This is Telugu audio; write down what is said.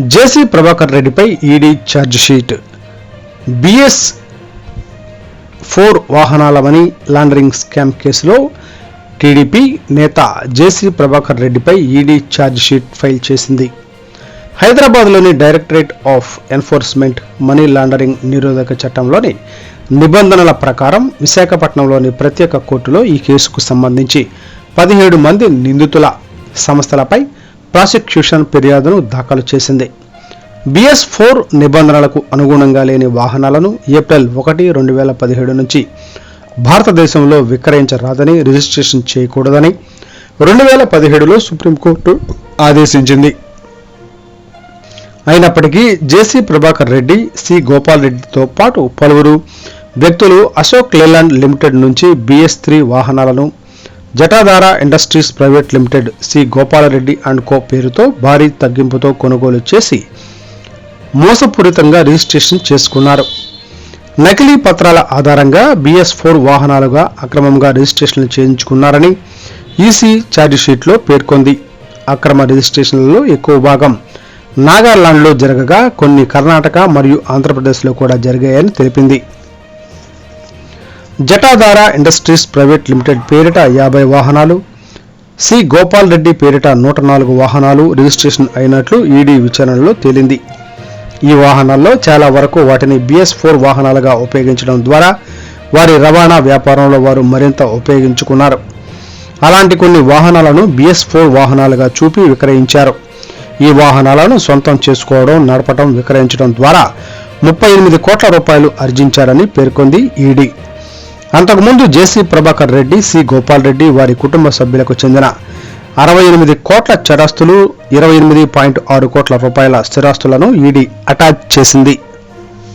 జేసీ ప్రభాకర్ రెడ్డిపై ఈడీ ఛార్జిషీట్ బిఎస్ ఫోర్ వాహనాల మనీ లాండరింగ్ స్కామ్ కేసులో టీడీపీ నేత జేసీ ప్రభాకర్ రెడ్డిపై ఈడీ ఛార్జిషీట్ ఫైల్ చేసింది. హైదరాబాద్లోని directorate of enforcement money laundering నిరోధక చట్టంలోని నిబంధనల ప్రకారం విశాఖపట్నంలోని ప్రత్యేక కోర్టులో ఈ కేసుకు సంబంధించి పదిహేడు మంది నిందితుల సంస్థలపై ప్రాసిక్యూషన్ ఫిర్యాదును దాఖలు చేసింది. బిఎస్ ఫోర్ నిబంధనలకు అనుగుణంగా లేని వాహనాలను ఏప్రిల్ ఒకటి రెండు వేల పదిహేడు నుంచి భారతదేశంలో విక్రయించరాదని రిజిస్ట్రేషన్ చేయకూడదని రెండు వేల పదిహేడులో సుప్రీంకోర్టు ఆదేశించింది. అయినప్పటికీ జేసీ ప్రభాకర్ రెడ్డి సి గోపాల్ రెడ్డితో పాటు పలువురు వ్యక్తులు అశోక్ లేలాండ్ లిమిటెడ్ నుంచి బిఎస్ త్రీ వాహనాలను Jatadhara industries private limited C Gopalreddy and co పేరుతో భారీ తగ్గింపుతో కొనుగోలు చేసి మోసపూరితంగా రిజిస్ట్రేషన్ చేసుకున్నారు. నకిలీ పత్రాల ఆధారంగా బిఎస్ ఫోర్ వాహనాలుగా అక్రమంగా రిజిస్ట్రేషన్లు చేయించుకున్నారని ఈసీ ఛార్జిషీట్లో పేర్కొంది. అక్రమ రిజిస్ట్రేషన్లలో ఎక్కువ భాగం నాగాలాండ్లో జరగగా కొన్ని కర్ణాటక మరియు ఆంధ్రప్రదేశ్లో కూడా జరిగాయని తెలిపింది. జటాధార ఇండస్ట్రీస్ ప్రైవేట్ లిమిటెడ్ పేరిట యాభై వాహనాలు సి గోపాల్ రెడ్డి పేరిట నూట నాలుగు వాహనాలు రిజిస్ట్రేషన్ అయినట్లు ఈడీ విచారణలో తేలింది. ఈ వాహనాల్లో చాలా వరకు వాటిని బిఎస్ ఫోర్ వాహనాలుగా ఉపయోగించడం ద్వారా వారి రవాణా వ్యాపారంలో వారు మరింత ఉపయోగించుకున్నారు. అలాంటి కొన్ని వాహనాలను బిఎస్ ఫోర్ వాహనాలుగా చూపి విక్రయించారు. ఈ వాహనాలను సొంతం చేసుకోవడం నడపడం విక్రయించడం ద్వారా ముప్పై ఎనిమిది కోట్ల రూపాయలు ఆర్జించారని పేర్కొంది ఈడీ. అంతకుముందు జేసీ ప్రభాకర్ రెడ్డి సి గోపాల్ రెడ్డి వారి కుటుంబ సభ్యులకు చెందిన అరవై ఎనిమిది కోట్ల చరాస్తులు ఇరవై ఎనిమిది పాయింట్ ఆరు కోట్ల రూపాయల స్థిరాస్తులను ఈడీ అటాచ్ చేసింది.